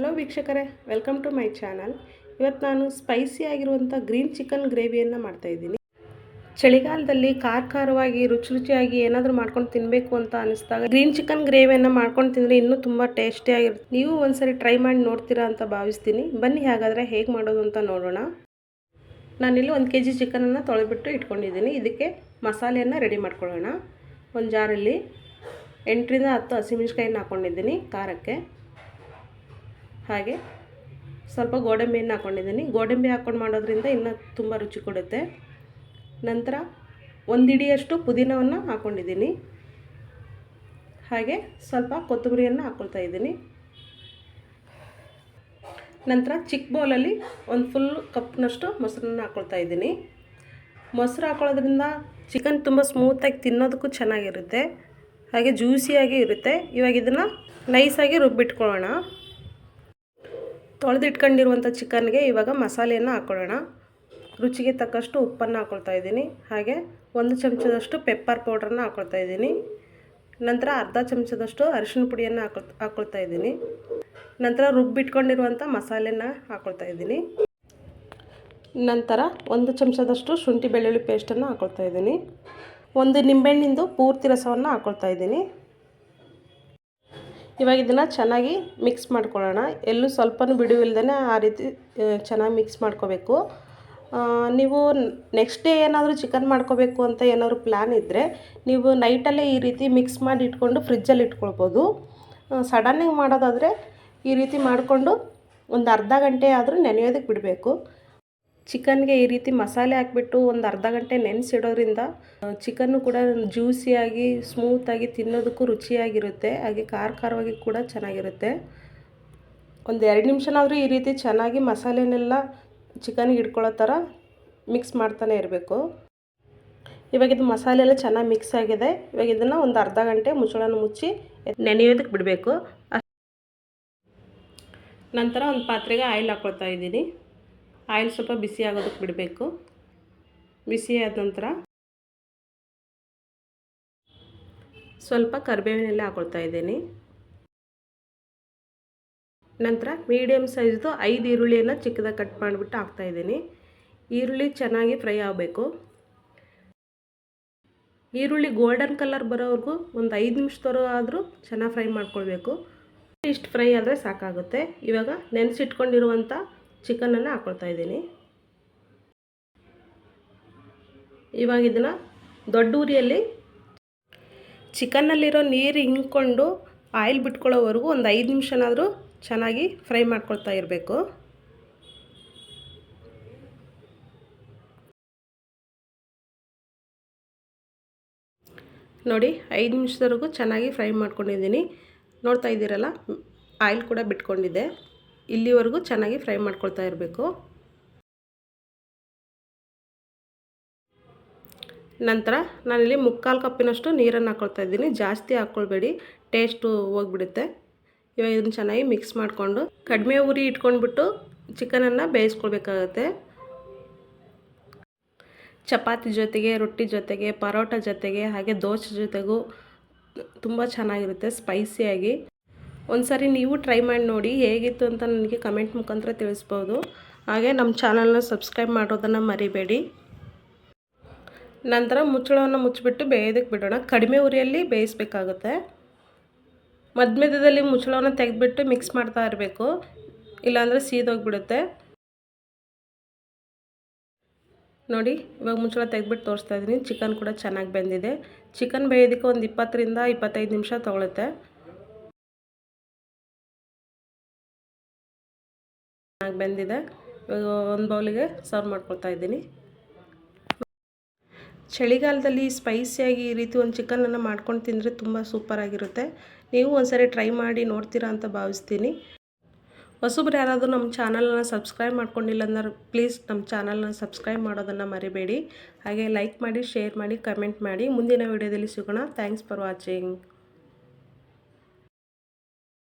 Hello ವೀಕ್ಷಕರೇ welcome to my channel ಇವತ್ತು ನಾನು ಸ್ಪೈಸಿ ಆಗಿರುವಂಥ ಗ್ರೀನ್ ಚಿಕನ್ ಗ್ರೇವಿಯನ್ನು ಮಾಡ್ತಾಯಿದ್ದೀನಿ ಚಳಿಗಾಲದಲ್ಲಿ ಖಾರ ಖಾರವಾಗಿ ರುಚಿ ರುಚಿಯಾಗಿ ಏನಾದರೂ ಮಾಡ್ಕೊಂಡು ತಿನ್ನಬೇಕು ಅಂತ ಅನಿಸಿದಾಗ ಗ್ರೀನ್ ಚಿಕನ್ ಗ್ರೇವಿಯನ್ನು ಮಾಡ್ಕೊಂಡು ತಿಂದರೆ ಇನ್ನೂ ತುಂಬ ಟೇಸ್ಟಿಯಾಗಿರುತ್ತೆ ನೀವು ಒಂದ್ಸರಿ ಟ್ರೈ ಮಾಡಿ ನೋಡ್ತೀರಾ ಅಂತ ಭಾವಿಸ್ತೀನಿ. ಬನ್ನಿ ಹಾಗಾದರೆ ಹೇಗೆ ಮಾಡೋದು ಅಂತ ನೋಡೋಣ. ನಾನಿಲ್ಲಿ ಒಂದು ಕೆ ಜಿ ಚಿಕನನ್ನು ತೊಳೆಬಿಟ್ಟು ಇಟ್ಕೊಂಡಿದ್ದೀನಿ. ಇದಕ್ಕೆ ಮಸಾಲೆಯನ್ನು ರೆಡಿ ಮಾಡ್ಕೊಳ್ಳೋಣ. ಒಂದು ಜಾರಲ್ಲಿ ಎಂಟರಿಂದ ಹತ್ತು ಹಸಿಮೆಣ್ಸಿಕಾಯಿನ ಹಾಕ್ಕೊಂಡಿದ್ದೀನಿ ಖಾರಕ್ಕೆ. ಹಾಗೆ ಸ್ವಲ್ಪ ಗೋಡಂಬಿಯನ್ನು ಹಾಕ್ಕೊಂಡಿದ್ದೀನಿ ಗೋಡಂಬಿ ಹಾಕ್ಕೊಂಡು ಮಾಡೋದ್ರಿಂದ ಇನ್ನೂ ತುಂಬ ರುಚಿ ಕೊಡುತ್ತೆ. ನಂತರ ಒಂದು ಹಿಡಿಯಷ್ಟು ಪುದೀನವನ್ನು ಹಾಕ್ಕೊಂಡಿದ್ದೀನಿ ಹಾಗೆ ಸ್ವಲ್ಪ ಕೊತ್ತಂಬರಿಯನ್ನು ಹಾಕ್ಕೊಳ್ತಾ ಇದ್ದೀನಿ. ನಂತರ ಚಿಕ್ಕ ಬೌಲಲ್ಲಿ ಒಂದು ಫುಲ್ ಕಪ್ನಷ್ಟು ಮೊಸರನ್ನ ಹಾಕ್ಕೊಳ್ತಾ ಇದ್ದೀನಿ. ಮೊಸರು ಹಾಕ್ಕೊಳ್ಳೋದ್ರಿಂದ ಚಿಕನ್ ತುಂಬ ಸ್ಮೂತಾಗಿ ತಿನ್ನೋದಕ್ಕೂ ಚೆನ್ನಾಗಿರುತ್ತೆ. ಹಾಗೆ ಜ್ಯೂಸಿಯಾಗಿ ಇರುತ್ತೆ. ಇವಾಗ ಇದನ್ನು ನೈಸಾಗಿ ರುಬ್ಬಿಟ್ಕೊಳ್ಳೋಣ. ತೊಳೆದಿಟ್ಕೊಂಡಿರುವಂಥ ಚಿಕನ್ಗೆ ಇವಾಗ ಮಸಾಲೆಯನ್ನು ಹಾಕ್ಕೊಳ್ಳೋಣ ರುಚಿಗೆ ತಕ್ಕಷ್ಟು ಉಪ್ಪನ್ನು ಹಾಕ್ಕೊಳ್ತಾ ಇದ್ದೀನಿ. ಹಾಗೆ ಒಂದು ಚಮಚದಷ್ಟು ಪೆಪ್ಪರ್ ಪೌಡ್ರನ್ನ ಹಾಕ್ಕೊಳ್ತಾ ಇದ್ದೀನಿ. ನಂತರ ಅರ್ಧ ಚಮಚದಷ್ಟು ಅರಿಶಿನ ಪುಡಿಯನ್ನು ಹಾಕೊಳ್ ಹಾಕ್ಕೊಳ್ತಾ ಇದ್ದೀನಿ. ನಂತರ ರುಬ್ಬಿಟ್ಕೊಂಡಿರುವಂಥ ಮಸಾಲೆನ ಹಾಕ್ಕೊಳ್ತಾ ಇದ್ದೀನಿ. ನಂತರ ಒಂದು ಚಮಚದಷ್ಟು ಶುಂಠಿ ಬೆಳ್ಳುಳ್ಳಿ ಪೇಸ್ಟನ್ನು ಹಾಕ್ಕೊಳ್ತಾ ಇದ್ದೀನಿ. ಒಂದು ನಿಂಬೆಹಣ್ಣಿಂದು ಪೂರ್ತಿ ರಸವನ್ನು ಹಾಕ್ಕೊಳ್ತಾ ಇದ್ದೀನಿ. ಇವಾಗ ಇದನ್ನು ಚೆನ್ನಾಗಿ ಮಿಕ್ಸ್ ಮಾಡ್ಕೊಳ್ಳೋಣ. ಎಲ್ಲೂ ಸ್ವಲ್ಪನೂ ಬಿಡುವಿಲ್ದೇ ಆ ರೀತಿ ಚೆನ್ನಾಗಿ ಮಿಕ್ಸ್ ಮಾಡ್ಕೋಬೇಕು. ನೀವು ನೆಕ್ಸ್ಟ್ ಡೇ ಏನಾದರೂ ಚಿಕನ್ ಮಾಡ್ಕೋಬೇಕು ಅಂತ ಏನಾದರೂ ಪ್ಲ್ಯಾನ್ ಇದ್ದರೆ ನೀವು ನೈಟಲ್ಲೇ ಈ ರೀತಿ ಮಿಕ್ಸ್ ಮಾಡಿ ಇಟ್ಕೊಂಡು ಫ್ರಿಜ್ಜಲ್ಲಿ ಇಟ್ಕೊಳ್ಬೋದು. ಸಡನ್ನಾಗಿ ಮಾಡೋದಾದರೆ ಈ ರೀತಿ ಮಾಡಿಕೊಂಡು ಒಂದು ಅರ್ಧ ಗಂಟೆ ಆದರೂ ನೆನೆಯೋದಕ್ಕೆ ಬಿಡಬೇಕು. ಚಿಕನ್ಗೆ ಈ ರೀತಿ ಮಸಾಲೆ ಹಾಕ್ಬಿಟ್ಟು ಒಂದು ಅರ್ಧ ಗಂಟೆ ನೆನೆಸಿಡೋದ್ರಿಂದ ಚಿಕನ್ನು ಕೂಡ ಜ್ಯೂಸಿಯಾಗಿ, ಸ್ಮೂತಾಗಿ ತಿನ್ನೋದಕ್ಕೂ ರುಚಿಯಾಗಿರುತ್ತೆ. ಹಾಗೆ ಖಾರ ಖಾರವಾಗಿ ಕೂಡ ಚೆನ್ನಾಗಿರುತ್ತೆ. ಒಂದು ಎರಡು ನಿಮಿಷನಾದರೂ ಈ ರೀತಿ ಚೆನ್ನಾಗಿ ಮಸಾಲೆನೆಲ್ಲ ಚಿಕನ್ಗೆ ಇಟ್ಕೊಳ್ಳೋ ಥರ ಮಿಕ್ಸ್ ಮಾಡ್ತಾನೆ ಇರಬೇಕು. ಇವಾಗ ಇದು ಮಸಾಲೆ ಎಲ್ಲ ಚೆನ್ನಾಗಿ ಮಿಕ್ಸ್ ಆಗಿದೆ. ಇವಾಗ ಇದನ್ನು ಒಂದು ಅರ್ಧ ಗಂಟೆ ಮುಚ್ಚಳನ ಮುಚ್ಚಿ ನೆನೆಯೋದಕ್ಕೆ ಬಿಡಬೇಕು. ನಂತರ ಒಂದು ಪಾತ್ರೆಗೆ ಆಯಿಲ್ ಹಾಕ್ಕೊಳ್ತಾ ಇದ್ದೀನಿ. ಆಯಿಲ್ ಸ್ವಲ್ಪ ಬಿಸಿ ಆಗೋದಕ್ಕೆ ಬಿಡಬೇಕು. ಬಿಸಿ ಆದ ನಂತರ ಸ್ವಲ್ಪ ಕರಿಬೇವಿನೆಲ್ಲ ಹಾಕೊಳ್ತಾ ಇದ್ದೀನಿ. ನಂತರ ಮೀಡಿಯಮ್ ಸೈಜ್ದು ಐದು ಈರುಳ್ಳಿಯನ್ನು ಚಿಕ್ಕದಾಗಿ ಕಟ್ ಮಾಡಿಬಿಟ್ಟು ಹಾಕ್ತಾಯಿದ್ದೀನಿ ಈರುಳ್ಳಿ ಚೆನ್ನಾಗಿ ಫ್ರೈ ಆಗಬೇಕು. ಈರುಳ್ಳಿ ಗೋಲ್ಡನ್ ಕಲರ್ ಬರೋವರೆಗೂ ಒಂದು ಐದು ನಿಮಿಷದವರೆಗೂ ಆದರೂ ಚೆನ್ನಾಗಿ ಫ್ರೈ ಮಾಡ್ಕೊಳ್ಬೇಕು. ಇಷ್ಟು ಫ್ರೈ ಆದರೆ ಸಾಕಾಗುತ್ತೆ. ಇವಾಗ ನೆನೆಸಿಟ್ಕೊಂಡಿರುವಂಥ ಚಿಕನನ್ನು ಹಾಕ್ಕೊಳ್ತಾ ಇದ್ದೀನಿ. ಇವಾಗ ಇದನ್ನು ದೊಡ್ಡ ಉರಿಯಲ್ಲಿ ಚಿಕನ್ನಲ್ಲಿರೋ ನೀರು ಹಿಂಕೊಂಡು ಆಯಿಲ್ ಬಿಟ್ಕೊಳ್ಳೋವರೆಗೂ ಒಂದು ಐದು ನಿಮಿಷನಾದರೂ ಚೆನ್ನಾಗಿ ಫ್ರೈ ಮಾಡ್ಕೊಳ್ತಾ ಇರಬೇಕು. ನೋಡಿ, ಐದು ನಿಮಿಷದವರೆಗೂ ಚೆನ್ನಾಗಿ ಫ್ರೈ ಮಾಡ್ಕೊಂಡಿದ್ದೀನಿ. ನೋಡ್ತಾ ಇದ್ದೀರಲ್ಲ, ಆಯಿಲ್ ಕೂಡ ಬಿಟ್ಕೊಂಡಿದ್ದೆ. ಇಲ್ಲಿವರೆಗೂ ಚೆನ್ನಾಗಿ ಫ್ರೈ ಮಾಡ್ಕೊಳ್ತಾ ಇರಬೇಕು. ನಂತರ ನಾನಿಲ್ಲಿ ಮುಕ್ಕಾಲು ಕಪ್ಪಿನಷ್ಟು ನೀರನ್ನು ಹಾಕ್ಕೊಳ್ತಾ ಇದ್ದೀನಿ. ಜಾಸ್ತಿ ಹಾಕ್ಕೊಳ್ಬೇಡಿ ಟೇಸ್ಟು ಹೋಗ್ಬಿಡುತ್ತೆ. ಇವಾಗ ಇದನ್ನು ಚೆನ್ನಾಗಿ ಮಿಕ್ಸ್ ಮಾಡಿಕೊಂಡು ಕಡಿಮೆ ಉರಿ ಇಟ್ಕೊಂಡ್ಬಿಟ್ಟು ಚಿಕನನ್ನು ಬೇಯಿಸ್ಕೊಳ್ಬೇಕಾಗತ್ತೆ. ಚಪಾತಿ ಜೊತೆಗೆ, ರೊಟ್ಟಿ ಜೊತೆಗೆ, ಪರೋಟ ಜೊತೆಗೆ ಹಾಗೆ ದೋಸೆ ಜೊತೆಗೂ ತುಂಬ ಚೆನ್ನಾಗಿರುತ್ತೆ. ಸ್ಪೈಸಿಯಾಗಿ. ಒಂದು ಸಾರಿ ನೀವು ಟ್ರೈ ಮಾಡಿ ನೋಡಿ ಹೇಗಿತ್ತು ಅಂತ ನನಗೆ ಕಮೆಂಟ್ ಮುಖಾಂತರ ತಿಳಿಸ್ಬೋದು. ಹಾಗೆ ನಮ್ಮ ಚಾನಲ್ನ ಸಬ್ಸ್ಕ್ರೈಬ್ ಮಾಡೋದನ್ನು ಮರಿಬೇಡಿ. ನಂತರ ಮುಚ್ಚಳವನ್ನು ಮುಚ್ಚಿಬಿಟ್ಟು ಬೇಯೋದಕ್ಕೆ ಬಿಡೋಣ. ಕಡಿಮೆ ಉರಿಯಲ್ಲಿ ಬೇಯಿಸ್ಬೇಕಾಗುತ್ತೆ. ಮಧ್ಯ ಮಧ್ಯದಲ್ಲಿ ಮುಚ್ಚಳವನ್ನು ತೆಗೆದುಬಿಟ್ಟು ಮಿಕ್ಸ್ ಮಾಡ್ತಾ ಇರಬೇಕು. ಇಲ್ಲಾಂದರೆ ಸೀದೋಗಿಬಿಡುತ್ತೆ. ನೋಡಿ, ಇವಾಗ ಮುಚ್ಚಳ ತೆಗೆದ್ಬಿಟ್ಟು ತೋರಿಸ್ತಾ ಇದ್ದೀನಿ. ಚಿಕನ್ ಕೂಡ ಚೆನ್ನಾಗಿ ಬೆಂದಿದೆ. ಚಿಕನ್ ಬೇಯೋದಕ್ಕೆ ಒಂದು ಇಪ್ಪತ್ತರಿಂದ ಇಪ್ಪತ್ತೈದು ನಿಮಿಷ ತೊಗೊಳುತ್ತೆ. ಚೆನ್ನಾಗಿ ಬೆಂದಿದೆ. ಇವಾಗ ಒಂದು ಬೌಲಿಗೆ ಸರ್ವ್ ಮಾಡ್ಕೊಳ್ತಾ ಇದ್ದೀನಿ. ಚಳಿಗಾಲದಲ್ಲಿ ಸ್ಪೈಸಿಯಾಗಿ ಈ ರೀತಿ ಒಂದು ಚಿಕನನ್ನು ಮಾಡ್ಕೊಂಡು ತಿಂದರೆ ತುಂಬ ಸೂಪರಾಗಿರುತ್ತೆ ನೀವು ಒಂದ್ಸರಿ ಟ್ರೈ ಮಾಡಿ ನೋಡ್ತೀರಾ ಅಂತ ಭಾವಿಸ್ತೀನಿ. ಹೊಸಬ್ರು ಯಾರಾದರೂ ನಮ್ಮ ಚಾನಲನ್ನು ಸಬ್ಸ್ಕ್ರೈಬ್ ಮಾಡ್ಕೊಂಡಿಲ್ಲ ಅಂದ್ರೆ ಪ್ಲೀಸ್ ನಮ್ಮ ಚಾನಲ್ನ ಸಬ್ಸ್ಕ್ರೈಬ್ ಮಾಡೋದನ್ನು ಮರಿಬೇಡಿ. ಹಾಗೆ ಲೈಕ್ ಮಾಡಿ ಶೇರ್ ಮಾಡಿ ಕಮೆಂಟ್ ಮಾಡಿ. ಮುಂದಿನ ವೀಡಿಯೋದಲ್ಲಿ ಸಿಗೋಣ. Thanks for watching